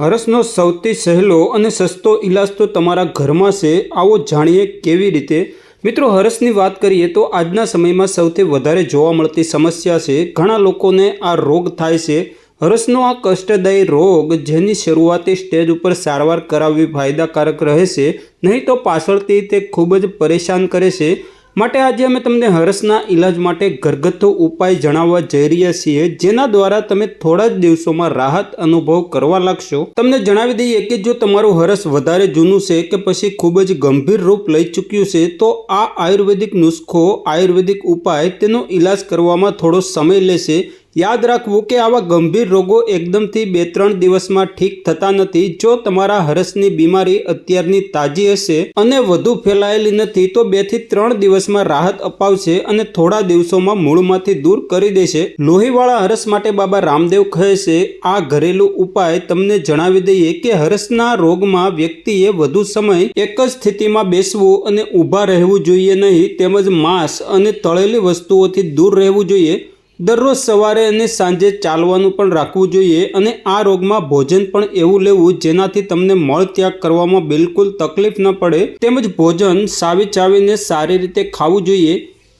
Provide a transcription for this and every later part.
હરસનો સૌથી સહેલો અને સસ્તો ઈલાજ તો તમારા ઘરમાં છે. આવો જાણીએ કેવી રીતે? મિત્રો, હરસની વાત કરીએ તો આજના સમયમાં સૌથી વધારે જોવા મળતી સમસ્યા છે. ઘણા લોકોને આ રોગ થાય છે. હરસનો આ કષ્ટદાયી રોગ જેની શરૂઆતી સ્ટેજ ઉપર સારવાર કરાવવી ફાયદાકારક રહે છે નહીં તો પાછળથી તે ખૂબ જ પરેશાન કરે છે. માટે આજે અમે તમને હરસના ઈલાજ માટે ઘરગથ્થુ ઉપાય જણાવવા જઈ રહ્યા છીએ, જેના દ્વારા તમે થોડા જ દિવસોમાં રાહત અનુભવ કરવા લાગશો. તમને જણાવી દઈએ કે જો તમારું હરસ વધારે જૂનું છે કે પછી ખૂબ જ ગંભીર રૂપ લઈ ચૂક્યું છે, તો આ આયુર્વેદિક નુસ્ખો, આયુર્વેદિક ઉપાય તેનો ઈલાજ કરવામાં થોડો સમય લેશે યાદ રાખવું કે આવા ગંભીર રોગો એકદમથી બે ત્રણ દિવસમાં ઠીક થતા નથી. જો તમારા હરસની બીમારી અત્યારની તાજી હશે અને વધુ ફેલાયેલી નથી, તો બેથી ત્રણ દિવસમાં રાહત અપાવશે અને થોડા દિવસોમાં મૂળમાંથી દૂર કરી દેશે. લોહીવાળા હરસ માટે બાબા રામદેવ કહે છે, આ ઘરેલું ઉપાય તમને જણાવી દઈએ કે હરસના રોગમાં વ્યક્તિએ વધુ સમય એક જ સ્થિતિમાં બેસવું અને ઊભા રહેવું જોઈએ નહીં, તેમજ માંસ અને તળેલી વસ્તુઓથી દૂર રહેવું જોઈએ. દરરોજ સવારે અને સાંજે ચાલવાનું પણ રાખવું જોઈએ અને આ રોગમાં ભોજન પણ એવું લેવું જેનાથી તમને મળ ત્યાગ કરવામાં બિલકુલ તકલીફ ન પડે. તેમજ ભોજન સાવી ચાવીને સારી રીતે ખાવું જોઈએ.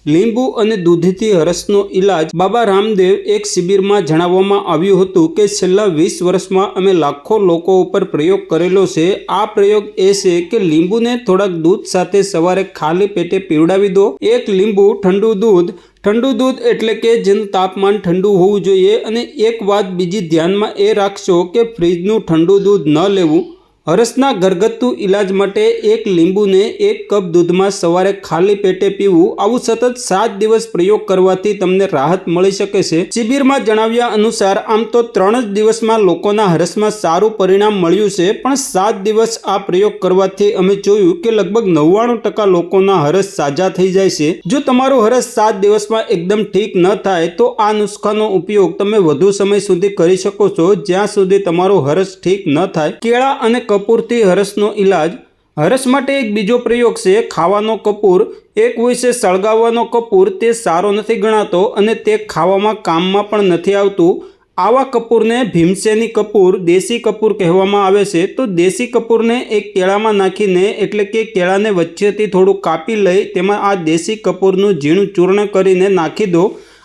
લીંબુ અને દૂધથી હરસનો ઈલાજ બાબા રામદેવ એક શિબિરમાં જણાવવામાં આવ્યું હતું કે છેલ્લા વીસ વર્ષમાં અમે લાખો લોકો ઉપર પ્રયોગ કરેલો છે. આ પ્રયોગ એ છે કે લીંબુને થોડાક દૂધ સાથે સવારે ખાલી પેટે પીવડાવી દો. એક લીંબુ ઠંડુ દૂધ ઠંડુ દૂધ એટલે કે જેનું તાપમાન ઠંડુ હોવું જોઈએ અને એક વાત બીજી ધ્યાનમાં એ રાખશો કે ફ્રીજનું ઠંડુ દૂધ ન લેવું હરસના ઘરગથ્થુ ઈલાજ માટે એક લીંબુને એક કપ દૂધમાં સવારે ખાલી પેટે પીવું આવું સતત સાત દિવસ પ્રયોગ કરવાથી તમને રાહત મળી શકે છે. શિબિરમાં જણાવ્યા અનુસાર આમ તો ત્રણ જ દિવસમાં લોકોના હરસમાં સારું પરિણામ મળ્યું છે, પણ સાત દિવસ આ પ્રયોગ કરવાથી અમે જોયું કે લગભગ નવ્વાણું ટકા લોકોના હરસ સાજા થઈ જાય છે. જો તમારું હરસ સાત દિવસમાં એકદમ ઠીક ન થાય, તો આ નુસ્ખાનો ઉપયોગ તમે વધુ સમય સુધી કરી શકો છો, જ્યાં સુધી તમારું હરસ ઠીક ન થાય. કેળા અને કપૂરથી હરસનો ઈલાજ. હરસ માટે એક બીજો પ્રયોગ છે ખાવાનો કપૂર. એક છે સળગાવવાનો કપૂર, તે સારો નથી ગણાતો અને તે ખાવામાં કામમાં પણ નથી આવતું. આવા કપૂરને ભીમસેની કપૂર, દેશી કપૂર કહેવામાં આવે છે. તો દેશી કપૂરને એક કેળામાં નાખીને, એટલે કે કેળાને વચ્ચેથી થોડું કાપી લઈ, તેમાં આ દેશી કપૂરનું ઝીણું ચૂર્ણ કરીને નાખી દો.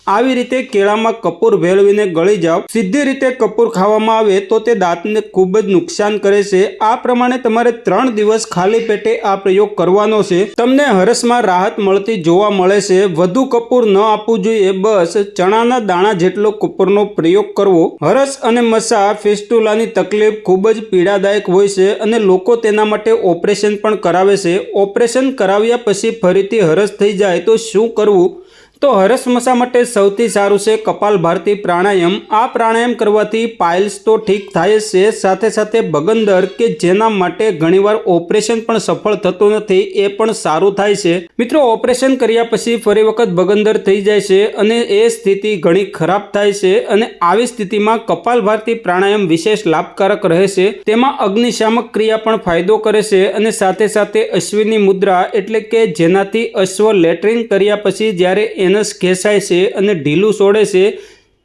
આવી રીતે કેળામાં કપૂર ભેળવીને ગળી જાઓ. સીધી રીતે કપૂર ખાવામાં આવે તો તે દાંતને ખૂબ જ નુકસાન કરે છે. આ પ્રમાણે તમારે ત્રણ દિવસ ખાલી પેટે આ પ્રયોગ કરવાનો છે. તમને હરસમાં રાહત મળતી જોવા મળે છે. વધુ કપૂર ન આપવું જોઈએ. બસ ચણાના દાણા જેટલો કપૂરનો પ્રયોગ કરવો. હરસ અને મસા ફેસ્ટુલાની તકલીફ ખૂબ જ પીડાદાયક હોય છે અને લોકો તેના માટે ઓપરેશન પણ કરાવે છે. ઓપરેશન કરાવ્યા પછી ફરીથી હરસ થઈ જાય તો શું કરવું? તો હરસ મસા માટે સૌથી સારું છે કપાલ ભારતી પ્રાણાયામ. આ પ્રાણાયામ કરવાથી પાઇલ્સ તો ઠીક થાય છે, સાથે સાથે બગંદર કે જેના માટે ઘણીવાર ઓપરેશન પણ સફળ થતું નથી, એ પણ સારું થાય છે. મિત્રો, ઓપરેશન કર્યા પછી ફરી વખત બગંદર થઈ જાય છે અને એ સ્થિતિ ઘણી ખરાબ થાય છે અને આવી સ્થિતિમાં કપાલ ભારતી પ્રાણાયામ વિશેષ લાભકારક રહે છે. તેમાં અગ્નિશામક ક્રિયા પણ ફાયદો કરે છે અને સાથે સાથે અશ્વિની મુદ્રા એટલે કે જેનાથી અશ્વ લેટરિંગ કર્યા પછી જ્યારે એનસ ખેંચાય છે અને ઢીલું છોડે છે,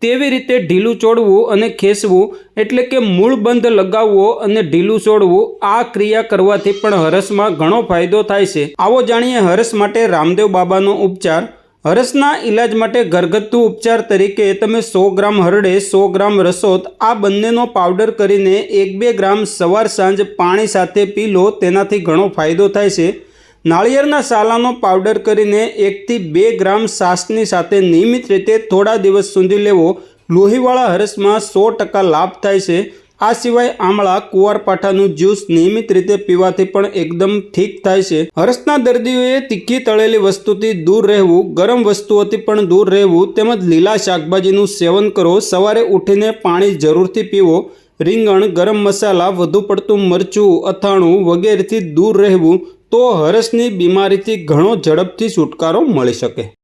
તેવી રીતે ઢીલું ચોડવું અને ખેંચવું એટલે કે મૂળ બંધ લગાવવો અને ઢીલું છોડવું આ ક્રિયા કરવાથી પણ હરસમાં ઘણો ફાયદો થાય છે. આવો જાણીએ હરસ માટે રામદેવ બાબાનો ઉપચાર. હરસના ઈલાજ માટે ઘરગથ્થુ ઉપચાર તરીકે તમે સો ગ્રામ હરડે, સો ગ્રામ રસોદ આ બંનેનો પાવડર કરીને એક બે ગ્રામ સવાર સાંજ પાણી સાથે પી લો, તેનાથી ઘણો ફાયદો થાય છે. નાળિયેરના સાલાનો પાવડર કરીને એકથી બે ગ્રામ સાસની સાથે નિયમિત રીતે થોડા દિવસ સુધી લેવો લોહીવાળા હરસમાં સો ટકા લાભ થાય છે. આ સિવાય આમળા, કુંવારપાઠાનું જ્યુસ નિયમિત રીતે પીવાથી પણ એકદમ ઠીક થાય છે. હરસના દર્દીઓએ તીખી તળેલી વસ્તુથી દૂર રહેવું, ગરમ વસ્તુઓથી પણ દૂર રહેવું તેમજ લીલા શાકભાજીનું સેવન કરો. સવારે ઉઠીને પાણી જરૂરથી પીવો. રીંગણ, ગરમ મસાલા, વધુ પડતું મરચું, અથાણું વગેરેથી દૂર રહેવું તો હરસની બીમારીથી ઘણો ઝડપથી છુટકારો મળી શકે.